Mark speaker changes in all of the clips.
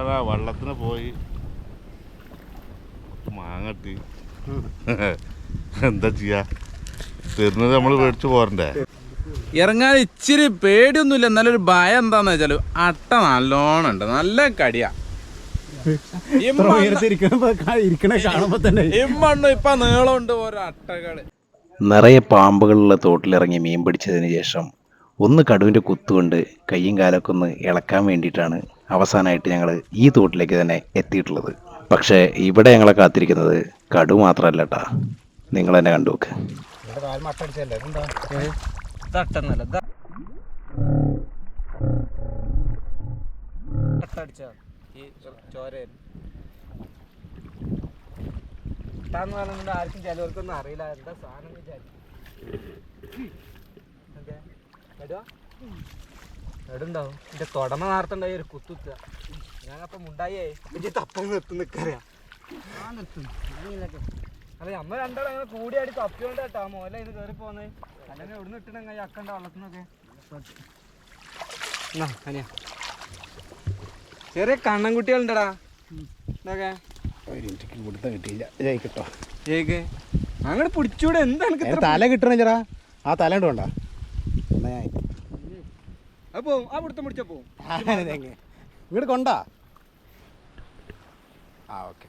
Speaker 1: ഇതാ വള്ളത്തിന് പോയി. മാങ്ങട്ടി എന്താ ചെയ്യാ? തരുന്നത് നമ്മൾ മേടിച്ചു പോരണ്ടേ?
Speaker 2: ഇറങ്ങാൻ ഇച്ചിരി പേടിയൊന്നുമില്ല. എന്നാലും ഒരു ഭയം എന്താന്ന് വെച്ചാൽ അട്ട നല്ലോണം ഉണ്ട്. നല്ല കടിയാ. ഇപ്പൊ നീളമുണ്ട് ഓരോ അട്ടകൾ.
Speaker 3: നിറയെ പാമ്പുകളുള്ള തോട്ടിലിറങ്ങി മീൻ പിടിച്ചതിന് ശേഷം ഒന്ന് കടുവിന്റെ കുത്തുകൊണ്ട് കയ്യും കാലൊക്കെ ഒന്ന് ഇളക്കാൻ വേണ്ടിയിട്ടാണ് അവസാനമായിട്ട് ഞങ്ങൾ ഈ തോട്ടിലേക്ക് തന്നെ എത്തിയിട്ടുള്ളത്. പക്ഷേ ഇവിടെ ഞങ്ങളെ കാത്തിരിക്കുന്നത് കടു മാത്രമല്ല കേട്ടാ നിങ്ങൾ തന്നെ കണ്ടു നോക്ക്.
Speaker 4: ആർക്കും ചിലവർക്കൊന്നും അറിയില്ല. എന്താ സാധനം വിചാരിച്ചു എടുണ്ടാവും. എന്റെ തുടമ നേരത്തുണ്ടായി ഒരു കുത്തുത്ത. ഞാനപ്പം മുണ്ടായേ എനിക്ക് തപ്പം നിർത്തി നിക്കറിയാ. അല്ല നമ്മൾ രണ്ടാളും അങ്ങനെ കൂടിയാടി തപ്പിയോണ്ട് കേട്ടോ മോല ഇത് കയറി പോന്നെ. അല്ലെങ്കിൽ എവിടെ ഇട്ടണ അക്കണ്ട വള്ളത്തിനൊക്കെ? എന്നാ, അനിയാ. ചെറിയ ഇതൊക്കെ?
Speaker 5: കിട്ടിയില്ല. ജയിക്കട്ടോ
Speaker 4: ജയിക്ക് അങ്ങോട്ട് പിടിച്ചൂടെ എന്താണ്
Speaker 5: തല കിട്ടണ ചേടാ ആ തല ഉണ്ട് വേണ്ട
Speaker 4: അപ്പോ ആ പിടുത്തം പിടിച്ചാ പോവും.
Speaker 5: ഇങ്ങോട്ട് കൊണ്ടാ? ആ ഓക്കെ.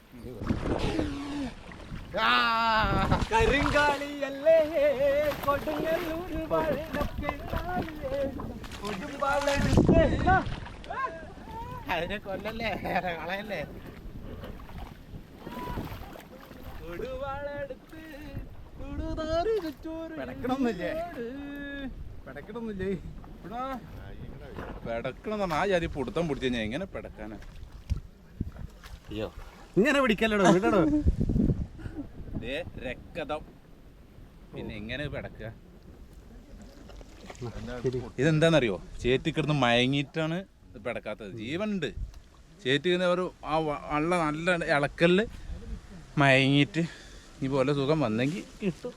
Speaker 4: കരിങ്കാളിയല്ലേ കൊടുങ്ങല്ലൂർ
Speaker 5: അതിനെ കൊല്ലല്ലേ? കളയല്ലേ?
Speaker 4: കൊടുവാളെടുത്ത് കൊടുതാറ് ചുറ്റോറ്
Speaker 5: പിടക്കണമൊന്നുമില്ലേ? പിടക്കണമൊന്നുമില്ലേ
Speaker 2: പെടക്കണം ആ ജാതി പുടുത്തം പിടിച്ചു കഴിഞ്ഞാൽ എങ്ങനെ പെടക്കാനാ?
Speaker 3: അയ്യോ.
Speaker 5: ഇങ്ങനെ പിടിക്കല്ലോ വിടടോ
Speaker 2: ദേ രക്തം. പിന്നെ എങ്ങനെ പെടക്കുക ഇതെന്താണെന്നറിയോ ചേറ്റി കിടന്ന് മയങ്ങിയിട്ടാണ് പിടക്കാത്തത്. ജീവനുണ്ട്. ചേറ്റി കിടന്ന് ഒരു ആ നല്ല വള്ള നല്ല ഇളക്കലിൽ മയങ്ങിയിട്ട് ഈ പോലെ സുഖം വന്നെങ്കിൽ കിട്ടും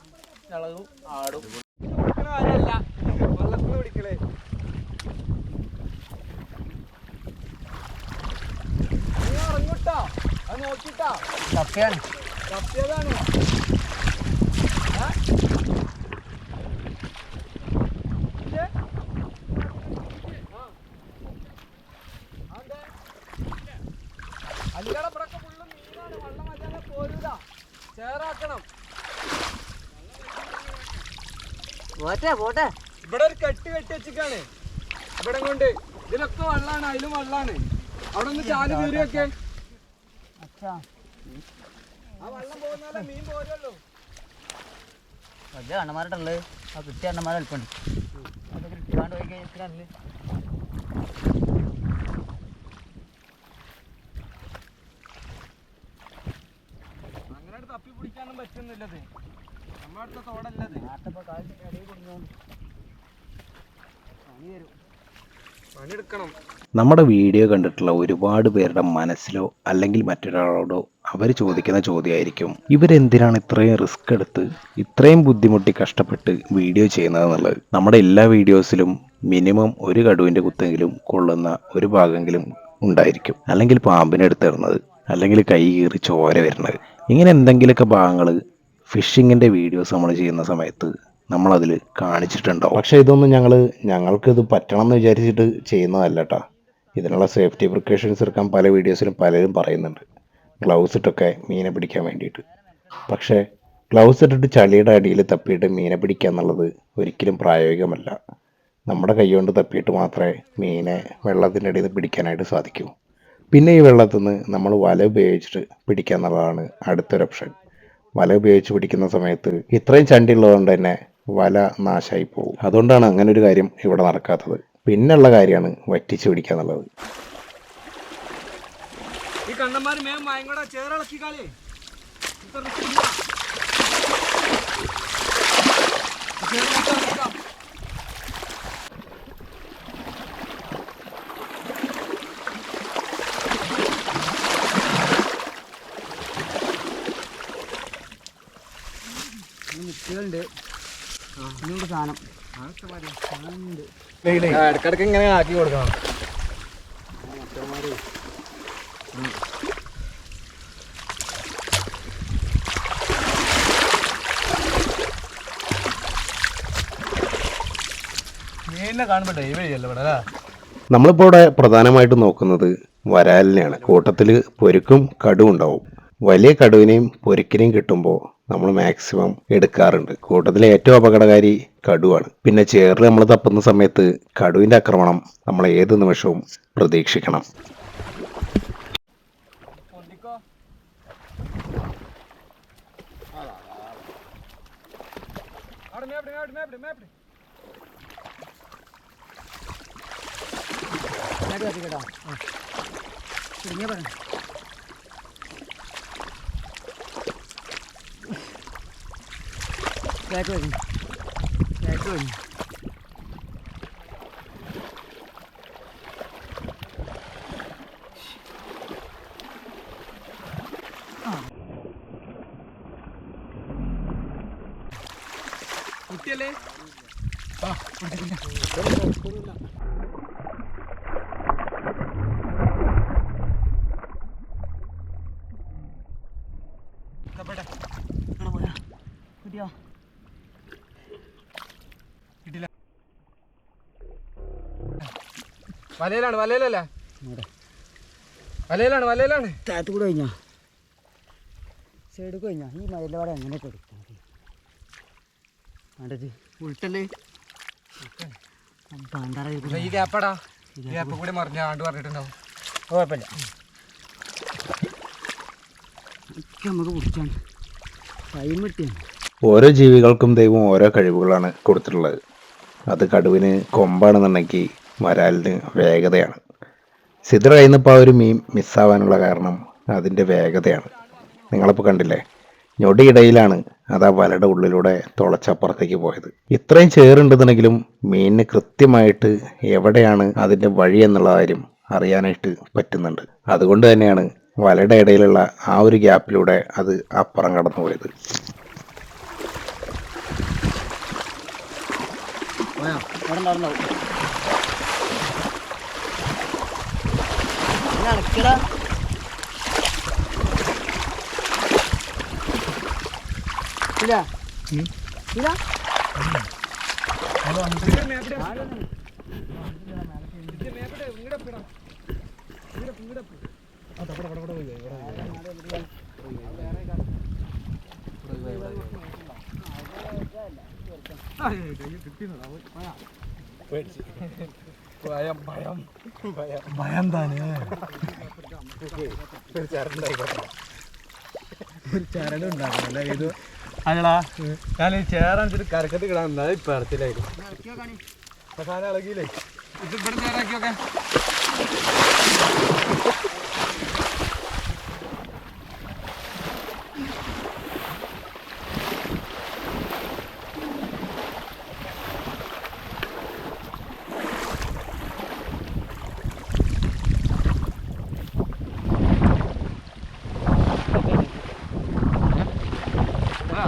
Speaker 2: ഇളകും ആടും.
Speaker 4: കാര്യമല്ല വെള്ളത്തിന് പിടിക്കലേ. ഇറങ്ങൂട്ടോ അത് നോക്കിട്ടോ തപ്പിയാണ് തപ്പിയതാണ് അല്ലടപ്പടക്കം ഫുള്ള് മീനാണ് വെള്ളം വച്ചാലേ പോരൂല ചേറാക്കണം
Speaker 6: പോട്ടെ പോട്ടെ.
Speaker 4: ഇവിടെ ഒരു കെട്ട് കെട്ടി വെച്ചിക്കാണ് ഇവിടെ കൊണ്ട് ഇതിലൊക്കെ വെള്ളാണ് അതിലും വെള്ളാണ് അവിടെ ഒന്ന് ചാൽ കീറിയൊക്കെ
Speaker 6: അച്ഛാ
Speaker 4: ആ വെള്ളം പോകുന്നാലേ മീൻ പോരുള്ളൂ
Speaker 6: വലിയ അണ്ണന്മാരുള്ളത് ആ കിട്ടിയ അണ്ണമാരെ എളുപ്പമുണ്ട് അതൊക്കെ ഇട്ടാണ്ട് പോയി കഴിഞ്ഞാൽ
Speaker 4: അങ്ങനെ തപ്പി പിടിക്കാനും പറ്റുന്നില്ലത് നമ്മുടെ അടുത്ത തോടല്ലത്
Speaker 6: നാട്ടിപ്പോൾ കാലിന്റെ ഇടയിൽ കൊടുക്കുന്നുണ്ട് പണി വരും.
Speaker 4: പണിയെടുക്കണം
Speaker 3: നമ്മുടെ വീഡിയോ കണ്ടിട്ടുള്ള ഒരുപാട് പേരുടെ മനസ്സിലോ അല്ലെങ്കിൽ മറ്റൊരാളോടോ അവർ ചോദിക്കുന്ന ചോദ്യമായിരിക്കും ഇവരെന്തിനാണ് ഇത്രയും റിസ്ക് എടുത്ത് ഇത്രയും ബുദ്ധിമുട്ടി കഷ്ടപ്പെട്ട് വീഡിയോ ചെയ്യുന്നതെന്നുള്ളത്? നമ്മുടെ എല്ലാ വീഡിയോസിലും മിനിമം ഒരു കടുവിന്റെ കുത്തെങ്കിലും കൊള്ളുന്ന ഒരു ഭാഗമെങ്കിലും ഉണ്ടായിരിക്കും. അല്ലെങ്കിൽ പാമ്പിനെ എടുത്തിടുന്നത് അല്ലെങ്കിൽ കൈ കീറി ചോര വരുന്നത്. ഇങ്ങനെ എന്തെങ്കിലുമൊക്കെ ഭാഗങ്ങൾ ഫിഷിങ്ങിന്റെ വീഡിയോസ് നമ്മൾ ചെയ്യുന്ന സമയത്ത് നമ്മളതിൽ കാണിച്ചിട്ടുണ്ടാവും. പക്ഷേ ഇതൊന്നും ഞങ്ങൾ ഇത് പറ്റണം എന്ന് വിചാരിച്ചിട്ട് ചെയ്യുന്നതല്ല കേട്ടോ ഇതിനുള്ള സേഫ്റ്റി പ്രിക്കോഷൻസ് എടുക്കാൻ പല വീഡിയോസിലും പലരും പറയുന്നുണ്ട്. ഗ്ലൗസ് ഇട്ടൊക്കെ മീനെ പിടിക്കാൻ വേണ്ടിയിട്ട്. പക്ഷേ ഗ്ലൗസ് ഇട്ടിട്ട് ചളിയുടെ അടിയിൽ തപ്പിയിട്ട് മീനെ പിടിക്കുക എന്നുള്ളത് ഒരിക്കലും പ്രായോഗികമല്ല. നമ്മുടെ കൈകൊണ്ട് തപ്പിയിട്ട് മാത്രമേ മീനെ വെള്ളത്തിന്റെ അടിയിൽ നിന്ന് പിടിക്കാനായിട്ട് സാധിക്കൂ. പിന്നെ ഈ വെള്ളത്തിൽ നിന്ന് നമ്മൾ വല ഉപയോഗിച്ചിട്ട് പിടിക്കുക എന്നുള്ളതാണ് അടുത്തൊരു ഓപ്ഷൻ. വല ഉപയോഗിച്ച് പിടിക്കുന്ന സമയത്ത് ഇത്രയും ചണ്ടി ഉള്ളതുകൊണ്ട് തന്നെ വല നാശമായി പോകും അതുകൊണ്ടാണ് അങ്ങനെ ഒരു കാര്യം ഇവിടെ നടക്കാത്തത്. പിന്നെയുള്ള കാര്യമാണ് വറ്റിച്ച് പിടിക്കുക എന്നുള്ളത്.
Speaker 4: ഈ മേം മയങ്ങോടെ
Speaker 6: നിൽക്കുന്നുണ്ട് ഇനിയുണ്ട് സാധനം.
Speaker 4: ഇടക്കിടക്ക് ഇങ്ങനെ ആക്കി കൊടുക്കണം.
Speaker 3: നമ്മളിപ്പോൾ ഇവിടെ പ്രധാനമായിട്ടും നോക്കുന്നത് വരാലിനെയാണ്. കൂട്ടത്തിൽ പൊരുക്കും കടുവും ഉണ്ടാവും. വലിയ കടുവിനെയും പൊരിക്കിനെയും കിട്ടുമ്പോൾ നമ്മൾ മാക്സിമം എടുക്കാറുണ്ട്. കൂട്ടത്തിൽ ഏറ്റവും അപകടകാരി കടുവാണ്. പിന്നെ ചേറിൽ നമ്മൾ തപ്പുന്ന സമയത്ത് കടുവിന്റെ ആക്രമണം നമ്മൾ ഏത് നിമിഷവും പ്രതീക്ഷിക്കണം.
Speaker 4: പൊന്തിക്കോ
Speaker 6: ബാക്ക് വരും ബാക്ക് വരും
Speaker 4: കുട്ടിയല്ലേ
Speaker 6: കിട്ടിയോ
Speaker 4: വലയിലാണ് വലയിലല്ലേ? വലയിലാണ് വലയിലാണ്.
Speaker 6: താഴത്ത് കൂടെ കഴിഞ്ഞാ? സൈഡ് കഴിഞ്ഞോ? ഈ മതിലവിടെ എങ്ങനെ കൊടുക്കാം വേണ്ടത് ഉൾട്ടല്ലേ പാണ്ടാറ
Speaker 4: ഈ ഗ്യാപ്പാടാ. ഈ ഗ്യാപ്പ് കൂടി മറിഞ്ഞ ആണ്ട് പറഞ്ഞിട്ടുണ്ടാവും.
Speaker 6: കുഴപ്പമില്ല. ഒക്കെ നമുക്ക് പിടിച്ചാണ് ടൈം കിട്ടിയാണ്
Speaker 3: ഓരോ ജീവികൾക്കും ദൈവം ഓരോ കഴിവുകളാണ് കൊടുത്തിട്ടുള്ളത്. അത് കടുവിന് കൊമ്പാണെന്നുണ്ടെങ്കിൽ വരാലിന് വേഗതയാണ്. സിദ്ര കഴിഞ്ഞപ്പോൾ ആ ഒരു മീൻ മിസ്സാവാനുള്ള കാരണം അതിന്റെ വേഗതയാണ്. നിങ്ങളിപ്പോൾ കണ്ടില്ലേ? ഞൊടിയിടയിലാണ് അത് ആ വലയുടെ ഉള്ളിലൂടെ തുളച്ചപ്പുറത്തേക്ക് പോയത്. ഇത്രയും ചേറുണ്ടെന്നുണ്ടെങ്കിലും മീനിന് കൃത്യമായിട്ട് എവിടെയാണ് അതിന്റെ വഴി എന്നുള്ള കാര്യം അറിയാനായിട്ട് പറ്റുന്നുണ്ട്. അതുകൊണ്ട് തന്നെയാണ് വലയുടെ ഇടയിലുള്ള ആ ഒരു ഗ്യാപ്പിലൂടെ അത് അപ്പുറം കടന്നു പോയത്.
Speaker 6: അവിടെ നടക്കടാ ഇല്ല ഇല്ല
Speaker 4: ഭയം ഭയം.
Speaker 5: ഭയം. തന്നെ ചരട് ഉണ്ടാക്കണല്ലേ ഇത് അല്ലടാ ഞാൻ ഈ ചേറാണിച്ചിട്ട് കരക്കത്ത് കിടാൻ ഇപ്പൊ ഇറച്ചിലായിരുന്നു സാധനം ഇളകിയില്ലേ?
Speaker 4: ഇത് ഇവിടെ ചേരാക്കിയൊക്കെ
Speaker 5: ആ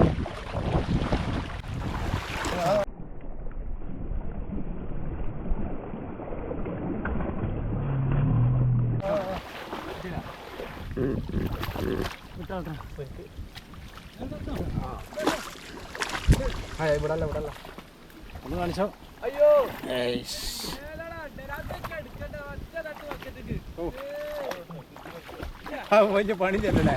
Speaker 5: ഇവിടെ അല്ല ഇവിടെ അല്ല ഒന്ന് കാണിച്ചോ?
Speaker 4: അയ്യോ.
Speaker 5: ആ വലിയ പണി ചെല്ലല്ലേ?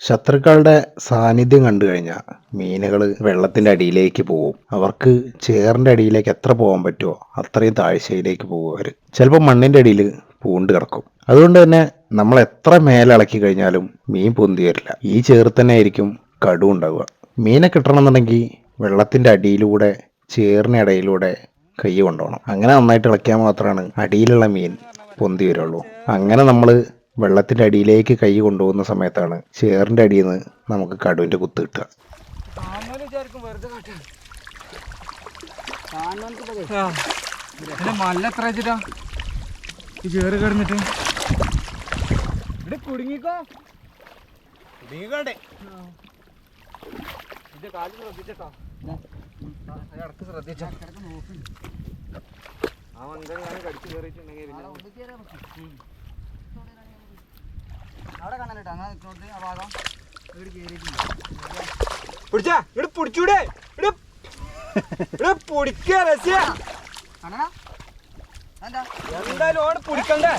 Speaker 3: ശത്രുക്കളുടെ സാന്നിധ്യം കണ്ടു കഴിഞ്ഞാൽ മീനുകൾ വെള്ളത്തിന്റെ അടിയിലേക്ക് പോകും അവർക്ക് ചേറിന്റെ അടിയിലേക്ക് എത്ര പോകാൻ പറ്റുമോ അത്രയും താഴ്ചയിലേക്ക് പോകും അവർ ചിലപ്പോൾ മണ്ണിന്റെ അടിയിൽ പൂണ്ട് കിടക്കും. അതുകൊണ്ട് തന്നെ നമ്മൾ എത്ര മേലെ ഇളക്കി കഴിഞ്ഞാലും മീൻ പൊന്തി വരില്ല. ഈ ചേറ് തന്നെ ആയിരിക്കും കടു ഉണ്ടാവുക. മീനെ കിട്ടണമെന്നുണ്ടെങ്കിൽ വെള്ളത്തിന്റെ അടിയിലൂടെ ചേറിന് ഇടയിലൂടെ കൈ കൊണ്ടുപോകണം. അങ്ങനെ നന്നായിട്ട് ഇളക്കിയാൽ മാത്രമാണ് അടിയിലുള്ള മീൻ പൊന്തി വരുള്ളൂ. അങ്ങനെ നമ്മൾ വെള്ളത്തിന്റെ അടിയിലേക്ക് കൈ കൊണ്ടുപോകുന്ന സമയത്താണ് ചേറിന്റെ അടിയിൽ നിന്ന് നമുക്ക് കടുവിന്റെ കുത്ത് കിട്ടുക.
Speaker 4: മല്ല എത്ര വെച്ചിട്ടാ? ഈ ചേറ് കിടന്നിട്ട്. ഇവിടെ കുടുങ്ങിക്കോ.
Speaker 5: കുടുങ്ങിക്കോട്ടെ.
Speaker 4: ഇതിന്റെ കാൽ ശ്രദ്ധിച്ചോ ഇടയ്ക്ക് ശ്രദ്ധിച്ചോ? ആ മന്ദം ഞാൻ കടിച്ചു കയറിയിട്ടുണ്ടെങ്കിൽ പിന്നെ
Speaker 6: അവിടെ അങ്ങനെ നിൽക്കുന്നോട്ട് ആ ഭാഗം
Speaker 4: പിടിച്ചാ ഇവിടെ പിടിച്ചൂടെ. ഇവിടെ പിടിക്കാ രസ്യ
Speaker 6: കാണാ
Speaker 4: എന്തായാലും ഓടെ പിടിക്കണ്ടേ?